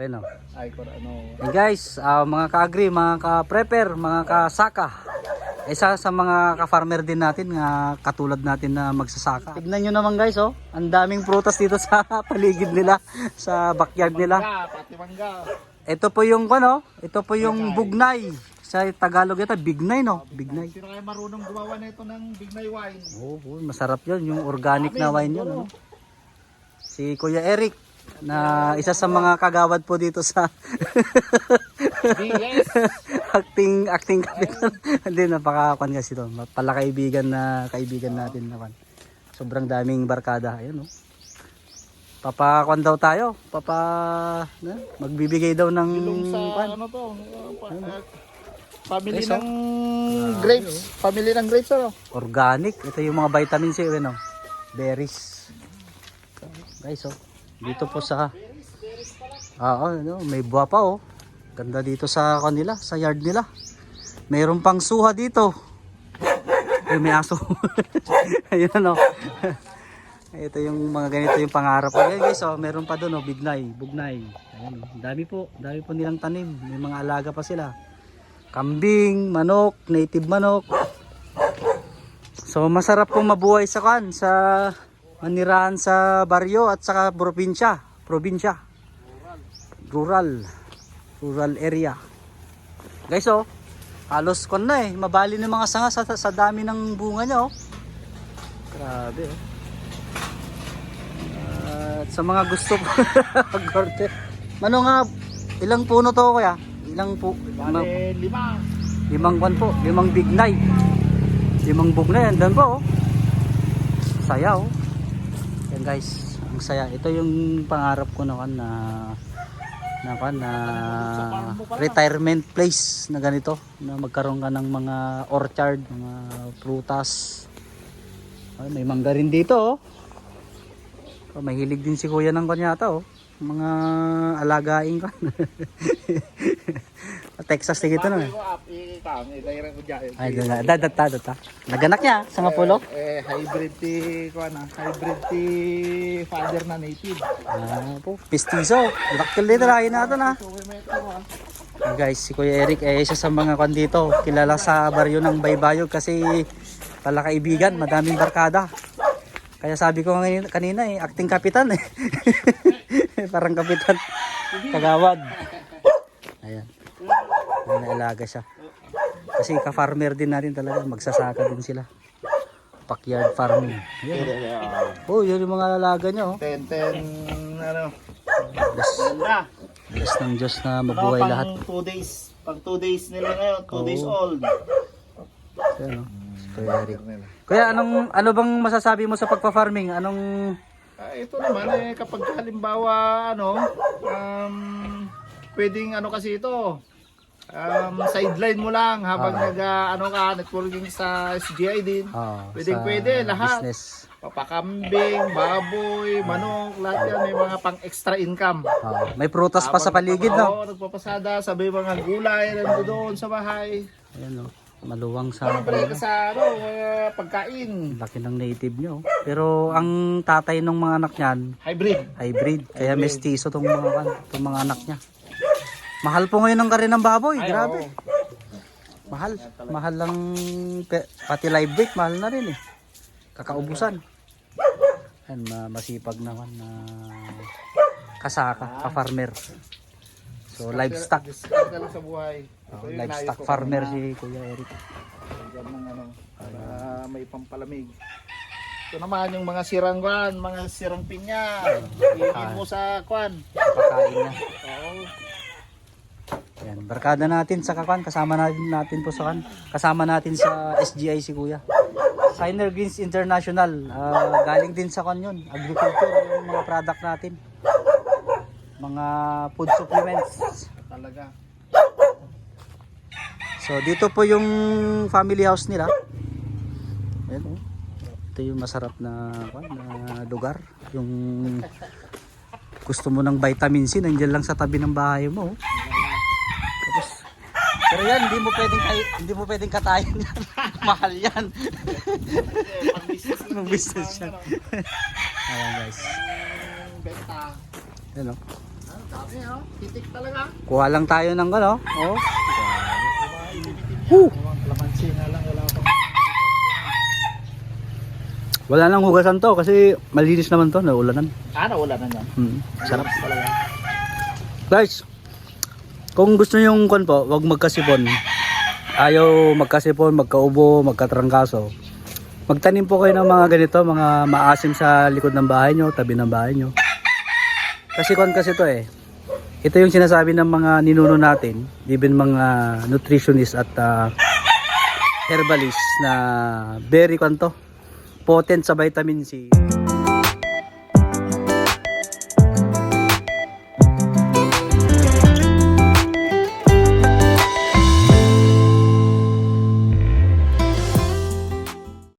Bueno. Ay, kor ano. And guys, ah, mga ka-agri, mga ka-prepper, mga ka-saka. Isa sa mga ka-farmer din natin nga katulad natin na magsasaka. Tignan nyo naman guys, oh. Ang daming prutas dito sa paligid nila, sa backyard nila. Mangga, pati mangga. Ito po yung ano, ito po yung bugnay. Sa Tagalog ito, bignay no, bignay. Sino kaya marunong gumawa na ito ng Bignay wine? Oo, oh, masarap 'yon, yung organic na wine 'yon. Ano? Si Kuya Eric na isa sa mga kagawad po dito sa acting acting kapitan. Hindi napakakuan kasi to. Pala kaibigan na kaibigan natin naman. Sobrang daming barkada. Ayun oh. Papakuan daw tayo. Papa na, magbibigay daw ng Ilong sa kwan. ano to? uh, Family ng grapes. Family ng grapes ano? organic. Ito yung mga vitamins eh, ano. Berries. Guys, oh. Dito po sa Ah, oh, ano, may buwa pa oh. Ganda dito sa kanila, sa yard nila. Mayroon pang suha dito. Ay, may aso. Ayun ano. Ito yung mga ganito yung pangarap ko. Ayan guys, oh, meron pa doon oh, bignay, bugnay. Ayan, oh. Dami po, dami po nilang tanim. May mga alaga pa sila. Kambing, manok, native manok. So masarap pong mabuhay sa kan sa manirahan sa baryo at saka probinsya, probinsya. Rural. Rural area. Guys oh, halos kon na eh, mabali ng mga sanga sa, sa dami ng bunga niya oh. Grabe oh. At sa mga gusto po mag-order. Mano nga, ilang puno to kuya? Ilang po? Bale, lima. Limang kwan po, limang bignay. Limang bugnay, andan po oh. Saya oh. Yan guys, ang saya. Ito yung pangarap ko na kan na na kan na retirement place na ganito na magkaroon ka ng mga orchard, mga prutas. Ay, may mangga rin dito oh. Oh, may hilig din si kuya ng kanyata oh. Mga alagaing kan. Texas na. Ikam, idahiran ko dyan. Ay, dada, dada, dada, dada. Naganak niya, sa nga pulo. Eh, hybrid ti, ko na, hybrid ti father na native. Ah, po, pistiso. Daktil dito, lahi natin ha. So, may Ah. Guys, si Kuya Eric, eh, isa sa mga kan dito. Kilala sa baryo ng Baybayog kasi pala kaibigan, madaming barkada. Kaya sabi ko kanina, kanina eh, acting kapitan eh. Parang kapitan. Kagawad. Ayan. May naalaga siya. Kasi ka-farmer din natin talaga. Magsasaka din sila. Backyard farming. Ayan. Oh, yun yung mga alaga niya oh. 10, 10, ano, Bless, bless ng Diyos na Ano, mabuhay pang lahat. 2 days, pang 2 days nila ngayon, 2 days old. Ayan, oh. Si Kuya Eric. Kuya, anong, ano bang masasabi mo sa pagpa-farming? Anong, Ah, ito naman eh kapag halimbawa ano um pwedeng ano kasi ito um sideline mo lang habang Ah. nag ah, ano ka networking sa SGI din. oh, Pwedeng sa pwede, lahat. business? Papakambing, baboy, manok, lahat yan may mga pang extra income. Oh, may prutas pa sa paligid, no? Oo, nagpapasada, sabi mga gulay nando doon sa bahay. Ayan, oh. Maluwang sa Parang pala sa ano, mga pagkain. laki ng native nyo. Pero ang tatay ng mga anak niyan, Hybrid. hybrid. Kaya mestizo tong mga, kan, tong mga anak niya. Mahal po ngayon ang karin ng baboy. Ay, Grabe. oo. Mahal. Mahal lang. Pati live weight, mahal na rin eh. Kakaubusan. Yan, ma- masipag naman na kasaka, ka-farmer. So, livestock. Discard lang sa buhay. Oh, livestock farmer na- si Kuya Eric. Lagyan ng ano, para may pampalamig. Ito naman yung mga sirang kwan, mga sirang pinya. Ihin mo sa kwan. Pakain niya. Oo. Yan, barkada natin sa kakan, kasama natin natin po sa kan. Kasama natin sa SGI si Kuya. Signer Greens International, ah, galing din sa kan yun. Agriculture yung mga product natin. Mga food supplements. Talaga. So dito po yung family house nila. Ayan oh. Ito yung masarap na, na lugar. Yung gusto mo ng vitamin C, nandiyan lang sa tabi ng bahay mo. oh. Pero yan, hindi mo pwedeng, kay- hindi mo pwedeng katayin yan. Mahal yan. Pang business Pang business yan. Ayan guys. benta. Ayan oh. Dami oh. Titik talaga. Kuha lang tayo ng ano. Oh. Woo! Wala nang hugasan to kasi malinis naman to, naulanan. Ano wala na yan? Hmm, sarap. Guys, kung gusto niyo yung kon po, wag magkasipon. Ayaw magkasipon, magkaubo, magkatrangkaso. Magtanim po kayo ng mga ganito, mga maasim sa likod ng bahay nyo, tabi ng bahay nyo. Kasi kon kasi to eh. Ito yung sinasabi ng mga ninuno natin, even mga nutritionist at ah, herbalist na very kon to, potent sa vitamin C.